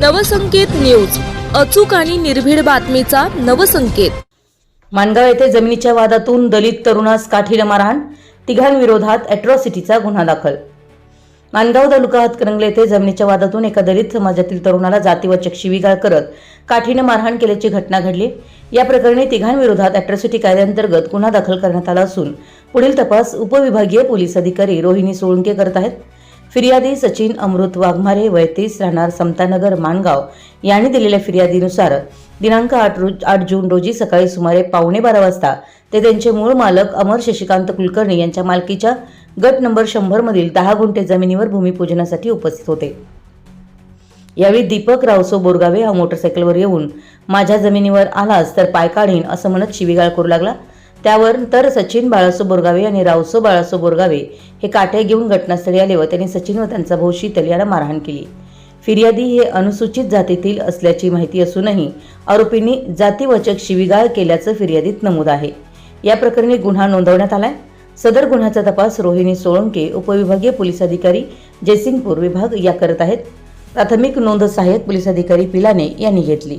Navsanket news. अचूक आणि निर्भीड बातमीचा नवसंकेत. मानगाव येथे जमिनीच्या वादातून दलित तरुणास काठीनं मारहाण तिघांविरोधात अॅट्रॉसिटीचा गुन्हा दाखल. मानगाव तालुका हातकरंगले येथे जमिनीच्या वादातून एका दलित समाजातील तरुणाला जातीवाचक शिवीगाळ करत काठीनं मारहाण केल्याची घटना घडली. या प्रकरणी तिघांविरोधात अॅट्रॉसिटी कायद्याअंतर्गत गुन्हा दाखल करण्यात आला असून पुढील तपास उपविभागीय पोलीस अधिकारी रोहिणी सोळंके करत आहेत. फिर्यादी सचिन अमृत वाघमारे वयतीस राहणार समतानगर माणगाव यांनी दिलेल्या फिर्यादीनुसार दिनांक आठ रोज आठ जून रोजी सकाळी सुमारे पावणे बारा वाजता ते त्यांचे मूळ मालक अमर शशिकांत कुलकर्णी यांच्या मालकीच्या गट नंबर शंभर मधील दहा गुंठे जमिनीवर भूमिपूजनासाठी उपस्थित होते. यावेळी दीपक रावसो बोरगावे हा मोटरसायकलवर येऊन माझ्या जमिनीवर आलास तर पाय काढीन असं म्हणत शिवीगाळ करू लागला. त्यावर तर सचिन बाळासो बोरगावे आणि रावसो बाळासो बोरगावे हे काटे घेऊन घटनास्थळी आले व त्यांनी सचिन व त्यांचा भाऊ शीतल यांना मारहाण केली. फिर्यादी हे अनुसूचित जातीतील असल्याची माहिती असूनही आरोपींनी जातीवाचक शिवीगाळ केल्याचं फिर्यादीत नमूद आहे. या प्रकरणी गुन्हा नोंदवण्यात आलाय. सदर गुन्ह्याचा तपास रोहिणी सोळंके उपविभागीय पोलीस अधिकारी जयसिंगपूर विभाग या करत आहेत. प्राथमिक नोंद सहाय्यक पोलीस अधिकारी पिलाने यांनी घेतली.